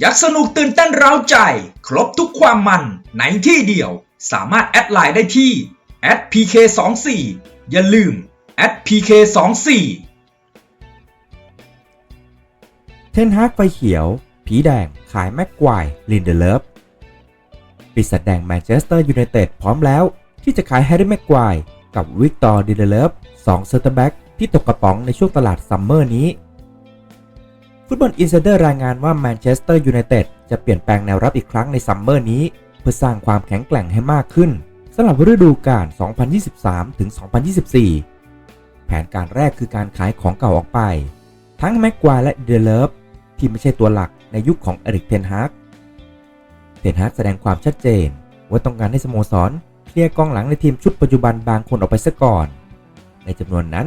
อยากสนุกตื่นเต้นเร้าใจ ครบทุกความมันในที่เดียว สามารถแอดไลน์ได้ที่ @pk24 อย่าลืม @pk24 เทนฮากไฟเขียว ผีแดง ขายแม็กควายลินเดเลฟปีศาจแดงแมนเชสเตอร์ยูไนเต็ดพร้อมแล้ว ที่จะขายแฮร์รี่แม็กควายกับวิกตอร์ดินเดเลฟสองเซอร์เตอร์แบ็กที่ตกกระป๋องในช่วงตลาดซัมเมอร์นี้ ฟุตบอลอินไซเดอร์รายงานว่าแมนเชสเตอร์ยูไนเต็ดจะเปลี่ยนแปลงแนวรับอีกครั้งในซัมเมอร์นี้ เพื่อสร้างความแข็งแกร่งให้มากขึ้นสำหรับฤดูกาล 2023 ถึง 2024 แผนการแรกคือการขายของเก่าออกไป ทั้งแม็กควายและเดเลฟที่ไม่ใช่ตัวหลักในยุคของเอริกเทนฮากเทนฮากแสดงความชัดเจน ว่าต้องการให้สโมสรเคลียร์กองหลังในทีมชุดปัจจุบันบางคนออกไปซะก่อน ในจำนวนนั้น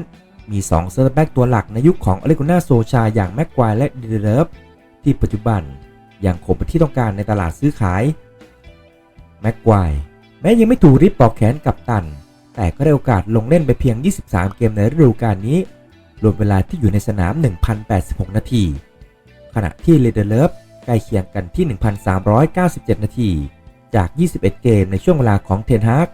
มี2เซอร์แบ็กตัวหลักในยุคของอเลกุน่าโซชาอย่างแม็กควายและเดเลฟที่ปัจจุบันยังคงเป็นที่ต้องการในตลาดซื้อขายแม็กควายแม้ยังไม่ถูกริบปอกแขนกับตัน แต่ก็ได้โอกาสลงเล่นไปเพียง 23 เกมในฤดูกาลนี้ รวมเวลาที่อยู่ในสนาม 1,086 นาที ขณะที่เลเดเลฟใกล้เคียงกันที่ 1,397 นาที จาก 21 เกมในช่วงเวลาของเทนฮาก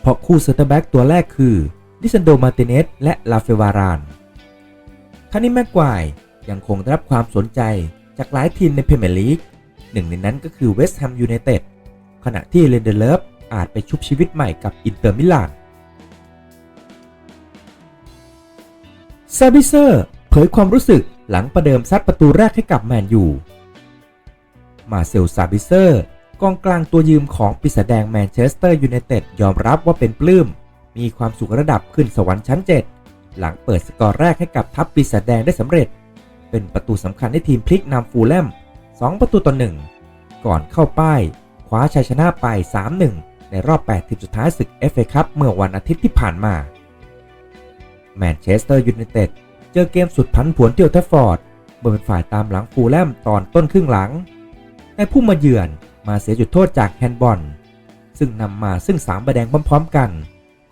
เพราะคู่เซอร์เตอร์แบ็กตัวแรกคือ ดิซันโดมาติเนสและลาเฟวารานคานิแม็กควายยังคงได้รับความสนใจจากหลายทีมในพรีเมียร์ลีกหนึ่งในนั้นก็คือเวสต์แฮมยูไนเต็ดขณะที่เลนเดเลฟอาจไปชุบชีวิตใหม่กับอินเตอร์มิลานซาบิเซอร์เผยความรู้สึกหลังประเดิมซัดประตูแรกให้กับแมนยูมาเซลซาบิเซอร์กองกลางตัวยืมของปีศาจแดงแมนเชสเตอร์ยูไนเต็ดยอมรับว่าเป็นปลื้ม มีความสุขระดับขึ้นสวรรค์ชั้น 7 หลังเปิดสกอร์แรกให้กับทัพปีศาจแดงได้สำเร็จ เป็นประตูสำคัญให้ทีมพลิกนำฟูลแลม 2 ประตูต่อ 1 ก่อนเข้าป้าย คว้าชัยชนะไป 3-1 ในรอบ 8 ทีมสุดท้ายศึก FA คัพเมื่อวันอาทิตย์ที่ผ่านมาแมนเชสเตอร์ยูไนเต็ดเจอเกมสุดพันผวนที่ยวทัฟฟอร์ดเมื่อเป็นฝ่ายตามหลังฟูลแลมตอนต้นครึ่งหลังแต่ผู้มาเยือนมาเสียจุดโทษจากแฮนด์บอลซึ่งนำมาซึ่ง3ใบแดงพร้อมๆกัน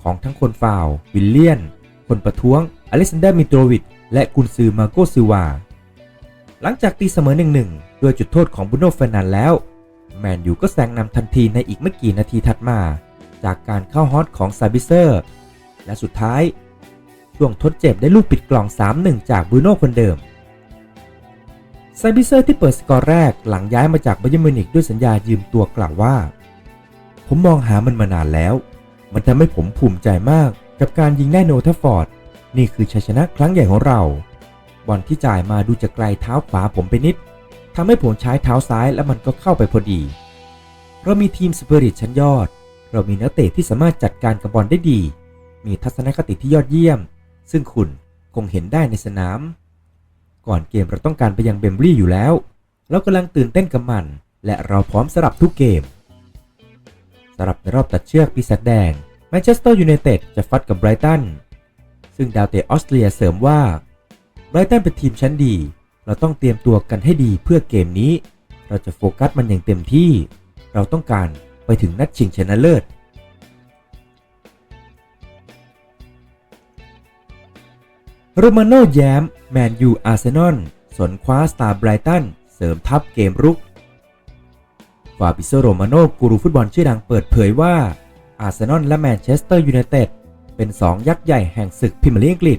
ของทั้งคนฟาว วิลเลียน คนประท้วง อเล็กซานเดอร์มิโตรวิชและกุนซือมาโกซิวา หลังจากตีเสมอ 1-1 ด้วยจุดโทษของบุโนเฟนันแล้ว แมนยูก็แซงนำทันทีในอีกไม่กี่นาทีถัดมา จากการเข้าฮอตของซาบิเซอร์ และสุดท้าย ช่วงทดเจ็บได้ลูกปิดกล่อง 3-1 จากบูโน่คนเดิมซาบิเซอร์ที่เปิดสกอร์แรกหลังย้ายมาจากบาเยิร์มิวนิกด้วยสัญญายืมตัวกล่าวว่า ผมมองหามันมานานแล้ว มันทำให้ผมภูมิใจมากกับการยิงได้โนทัฟฟอร์ด นี่คือชัยชนะครั้งใหญ่ของเราบอลที่จ่ายมาดูจะไกลเท้าขวาผมไปนิดทำให้ผมใช้เท้าซ้ายแล้วมันก็เข้าไปพอดี เรามีทีมสเปริตชั้นยอด เรามีนักเตะที่สามารถจัดการกับบอลได้ดี มีทัศนคติที่ยอดเยี่ยม ซึ่งคุณคงเห็นได้ในสนาม ก่อนเกมเราต้องการไปยังเบมบลีย์อยู่แล้ว เรากำลังตื่นเต้นกับมัน และเราพร้อมสำหรับทุกเกม สำหรับในรอบตัดเชือกปีศาจแดงแมนเชสเตอร์ยูไนเต็ดจะฟัดกับไบรตัน ซึ่งดาวเตะออสเตรียเสริมว่าไบรตันเป็นทีมชั้นดี เราต้องเตรียมตัวกันให้ดีเพื่อเกมนี้ เราจะโฟกัสมันอย่างเต็มที่ เราต้องการไปถึงนัดชิงชนะเลิศโรมาโนแย้ม แมนยูอาร์เซนอลสนคว้าสตาร์ไบรตัน เสริมทัพเกมรุก ฟาบิโซโรมาโนกูรูฟุตบอลชื่อดังเปิดเผยว่า อาร์เซนอลและแมนเชสเตอร์ยูไนเต็ดเป็น2ยักษ์ใหญ่แห่งศึกพรีเมียร์ลีกอังกฤษ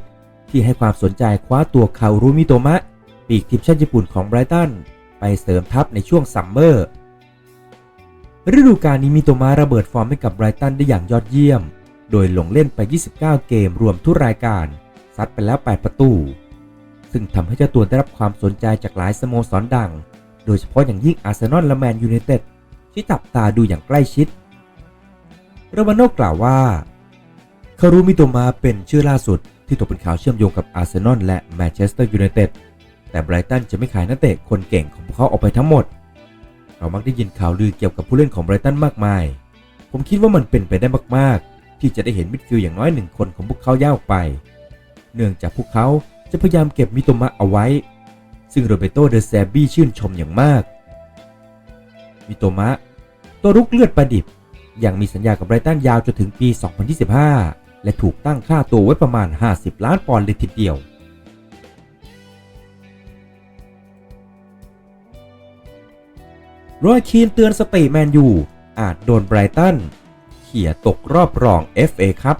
ที่ให้ความสนใจคว้าตัวคารุมิโตมะ ปีกทีมชาติญี่ปุ่นของไบรตัน ไปเสริมทัพในช่วงซัมเมอร์ ฤดูกาลนี้มิโตมะระเบิดฟอร์มให้กับไบรตันได้อย่างยอดเยี่ยม โดยลงเล่นไป 29 เกมรวมทุกรายการ ซัดไปแล้ว 8 ประตู ซึ่งทำให้เจ้าตัวได้รับความสนใจจากหลายสโมสรดัง โดยเฉพาะอย่างยิ่งอาร์เซนอลและแมนยูไนเต็ดที่จับตาดูอย่างใกล้ชิดโรมาโนกล่าวว่าคารุมิโตมาเป็นชื่อล่าสุดที่ตกเป็นข่าวเชื่อมโยงกับอาร์เซนอลและแมนเชสเตอร์ยูไนเต็ดแต่ไบรตันจะไม่ขายนักเตะคนเก่งของพวกเขาออกไปทั้งหมด เรามักได้ยินข่าวลือเกี่ยวกับผู้เล่นของไบรตันมากมาย ผมคิดว่ามันเป็นไปได้มาก ๆ ที่จะได้เห็นมิดฟิลด์อย่างน้อยหนึ่งคนของพวกเขาย่าออกไป เนื่องจากพวกเขาจะพยายามเก็บมิโตมะเอาไว้ ซึ่งโรเบโตเดแซบี้ชื่นชมอย่างมาก มิโตมะ ตัวรุกเลือดประดิบ ยังมีสัญญากับไบรตันยาวจนถึงปี 2025 และถูกตั้งค่าตัวไว้ประมาณ 50 ล้านปอนด์เลยทีเดียว รอยคีนเตือนสติแมนยูอาจโดนไบรตันเขี่ยตกรอบรอง FA ครับ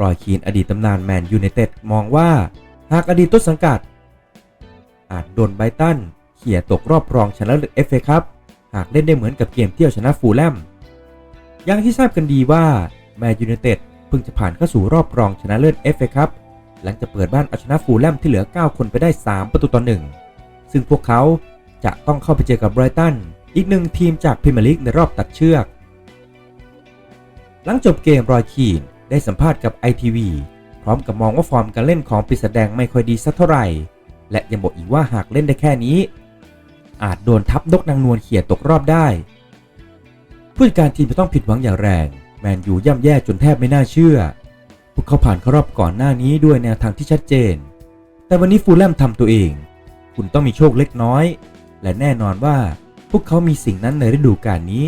รอยคีนอดีตตำนานแมนยูไนเต็ดมองว่าากอดีตต้นสังกัด อาจโดนไบรตันเขี่ยตกรอบรองชนะเลิศ FA ครับหากเล่นได้เหมือนกับเกมเที่ยวชนะฟูลแลมอย่างที่ทราบกันดีว่าแมนยูไนเต็ดเพิ่งจะผ่านเข้าสู่รอบรองชนะเลิศ FA ครับหลังจากเปิดบ้านเอาชนะฟูลแลมที่เหลือ 9 คนไปได้ 3 ประตูต่อหนึ่งซึ่งพวกเขาจะต้องเข้าไปเจอกับไบรตันอีกหนึ่งทีมจากพรีเมียร์ลีกในรอบตัดเชือก หลังจบเกมรอยคีนได้สัมภาษณ์กับ ITV พร้อมกับมองว่าฟอร์มการเล่นของปีศาจแดงไม่ค่อยดีสักเท่าไหร่ และยังบอกอีกว่าหากเล่นได้แค่นี้ อาจโดนทับนกนางนวลเขี่ยตกรอบได้ผู้จัดการทีมจะต้องผิดหวังอย่างแรง แมนยูย่ำแย่จนแทบไม่น่าเชื่อ พวกเขาผ่านเข้ารอบก่อนหน้านี้ด้วยแนวทางที่ชัดเจน แต่วันนี้ฟูลแลมทำตัวเอง คุณต้องมีโชคเล็กน้อย และแน่นอนว่าพวกเขามีสิ่งนั้นในฤดูกาลนี้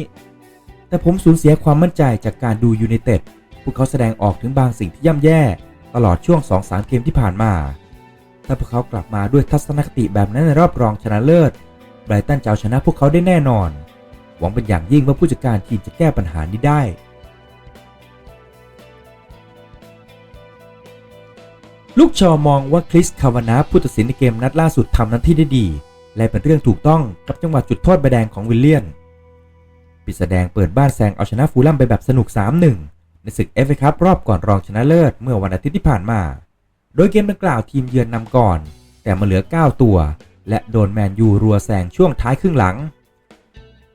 แต่ผมสูญเสียความมั่นใจจากการดูยูไนเต็ด พวกเขาแสดงออกถึงบางสิ่งที่ย่ำแย่ ตลอดช่วง 2-3 เกมที่ผ่านมา ถ้าพวกเขากลับมาด้วยทัศนคติแบบนั้นในรอบรองชนะเลิศ ไบรตันจะเอาชนะพวกเขาได้แน่นอน หวังเป็นอย่างยิ่งว่าผู้จัดการทีมจะแก้ปัญหานี้ได้ลูกชอมองว่าคริสคาวานาผู้ตัดสินในเกมนัดล่าสุดทำหน้าที่ได้ดี และเป็นเรื่องถูกต้องกับจังหวะจุดโทษใบแดงของวิลเลียนปิดแสดงเปิดบ้านแซงเอาชนะฟูลแลมไปแบบสนุก 3-1 ในศึกเอฟเอคัพรอบก่อนรองชนะเลิศเมื่อวันอาทิตย์ที่ผ่านมา โดยเกมดังกล่าวทีมเยือนนำก่อน แต่มาเหลือ 9 ตัว และโดนแมนยูรัวแซงช่วงท้ายครึ่งหลัง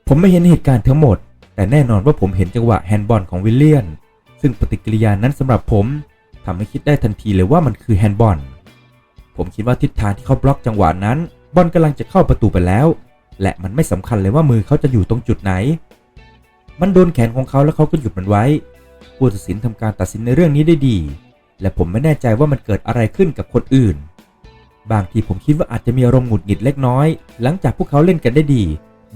ผมไม่เห็นเหตุการณ์ทั้งหมด แต่แน่นอนว่าผมเห็นจังหวะแฮนด์บอลของวิลเลียน ซึ่งปฏิกิริยานั้นสำหรับผมทำให้คิดได้ทันทีเลยว่ามันคือแฮนด์บอลผมคิดว่าทิศทางที่เขาบล็อกจังหวะนั้น บอลกำลังจะเข้าประตูไปแล้ว และมันไม่สำคัญเลยว่ามือเขาจะอยู่ตรงจุดไหน มันโดนแขนของเขาแล้วเขาก็หยุดมันไว้ ผู้ตัดสินทำการตัดสินในเรื่องนี้ได้ดี และผมไม่แน่ใจว่ามันเกิดอะไรขึ้นกับคนอื่น บางทีผมคิดว่าอาจจะมีอารมณ์หงุดหงิดเล็กน้อย หลังจากพวกเขาเล่นกันได้ดี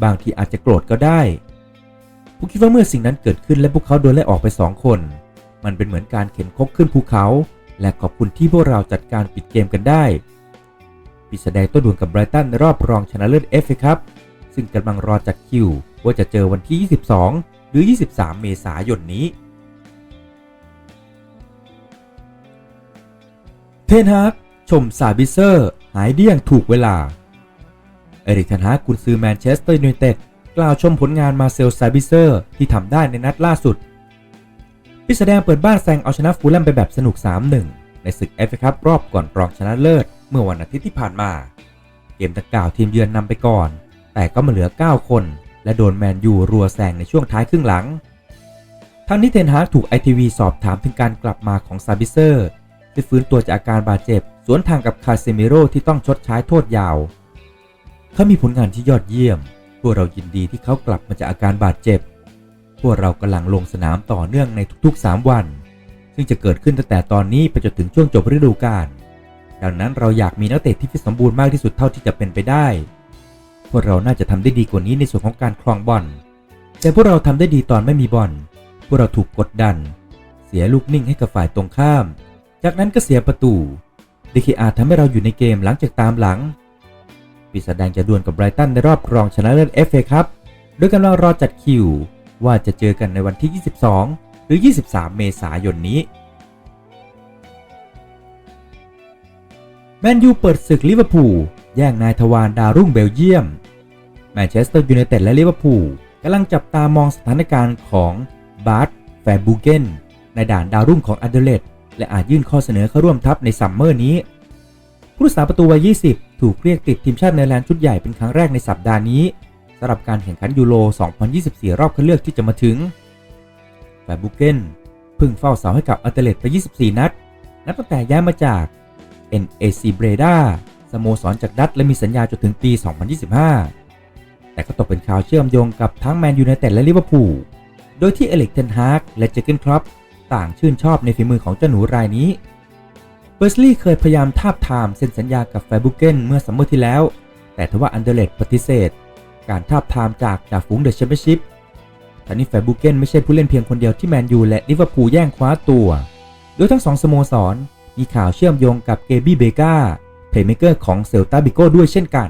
บางทีอาจจะโกรธก็ได้ผมคิดว่าเมื่อสิ่งนั้นเกิดขึ้นและพวกเขาโดนไล่ออกไปสองคน มันเป็นเหมือนการเข็นคกขึ้นภูเขา และขอบคุณที่พวกเราจัดการปิดเกมกันได้ปิดแสดงตัวดวลกับไบรตันในรอบรองชนะเลิศเอฟเอครับ ซึ่งกำลังรอจัดคิวว่าจะเจอวันที่ 22 หรือ 23 เมษายนนี้ เทนฮากชมซาบิเซอร์ หายเดี้ยงถูกเวลา เอริกเทนฮากกุนซือแมนเชสเตอร์ยูไนเต็ดกล่าวชมผลงานมาเซลซาบิเซอร์ ที่ทำได้ในนัดล่าสุดพิสแดงเปิดบ้านแซงเอาชนะฟูลแลมไปแบบสนุก 3-1 ในศึกเอฟเอคัพรอบก่อนรองชนะเลิศ เมื่อวันอาทิตย์ที่ผ่านมา เกมดังกล่าวทีมเยือนนำไปก่อน แต่ก็มาเหลือ 9 คน และโดนแมนยูรัวแซงในช่วงท้ายครึ่งหลังทั้งนี้เทนฮากถูกไอทีวีสอบถามถึงการกลับมาของซาบิเซอร์ ที่ฟื้นตัวจากอาการบาดเจ็บ สวนทางกับคาเซมิโร่ที่ต้องชดใช้โทษยาว เขามีผลงานที่ยอดเยี่ยม พวกเรายินดีที่เขากลับมาจากอาการบาดเจ็บ พวกเรากำลังลงสนามต่อเนื่องในทุกๆ 3 วัน ซึ่งจะเกิดขึ้นตั้งแต่ตอนนี้ไปจนถึงช่วงจบฤดูกาล ดังนั้นเราอยากมีนักเตะที่ฟิตสมบูรณ์มากที่สุดเท่าที่จะเป็นไปได้ พวกเราน่าจะทำได้ดีกว่านี้ในส่วนของการครองบอล แต่พวกเราทำได้ดีตอนไม่มีบอล พวกเราถูกกดดัน เสียลูกนิ่งให้กับฝ่ายตรงข้าม จากนั้นก็เสียประตูดีเคอาทำให้เราอยู่ในเกมหลังจากตามหลัง ปีศาจแดงจะดวลกับไบรตันในรอบรองชนะเลิศ FA ครับโดยกำลังรอจัดคิว ว่าจะเจอกันในวันที่ 22 หรือ 23 เมษายนนี้ แมนยูเปิดศึกลิเวอร์พูลแย่งนายทวารดาวรุ่งเบลเยียม แมนเชสเตอร์ยูไนเต็ดและลิเวอร์พูลกำลังจับตามองสถานการณ์ของบาร์ตแฟร์บูเกนในด่านดาวรุ่งของอันเดเลต และอาจยื่นข้อเสนอเข้าร่วมทัพในซัมเมอร์นี้ผู้รักษาประตูวัย 20 ถูกเรียกติดทีมชาติเนเธอร์แลนด์ชุดใหญ่เป็นครั้งแรกในสัปดาห์นี้สำหรับการแข่งขันยูโร 2024 รอบคัดเลือกที่จะมาถึงแฟร์บูเกนพิ่งเฝ้าเสาให้กับอัลเตเลตไป 24 นัด นับตั้งแต่ย้ายมาจาก NAC Breda สโมสรจากดัตและมีสัญญาจนถึงปี 2025 แต่ก็ตกเป็นข่าวเชื่อมโยงกับทั้งแมนยูไนเต็ดและลิเวอร์พูล โดยที่เอลิกเทนฮาร์กและเจเกนครอป ต่างชื่นชอบในฝีมือของเจ้าหนูรายนี้เบอร์สลีย์เคยพยายามทาบทามเซ็นสัญญากับแฟร์บูเกนเมื่อซัมมอร์ที่แล้ว แต่ทว่าอันเดเลตปฏิเสธ การทาบทามจากจากฝูงเดอะแชมเปี้ยนชิพทั้งนี้แฟร์บูเกนไม่ใช่ผู้เล่นเพียงคนเดียวที่แมนยูและลิเวอร์พูลแย่งคว้าตัวโดยทั้งสองสโมสรมีข่าวเชื่อมโยงกับเกบี้เบกาเพลย์เมเกอร์ของเซลตาบิโก้ด้วยเช่นกัน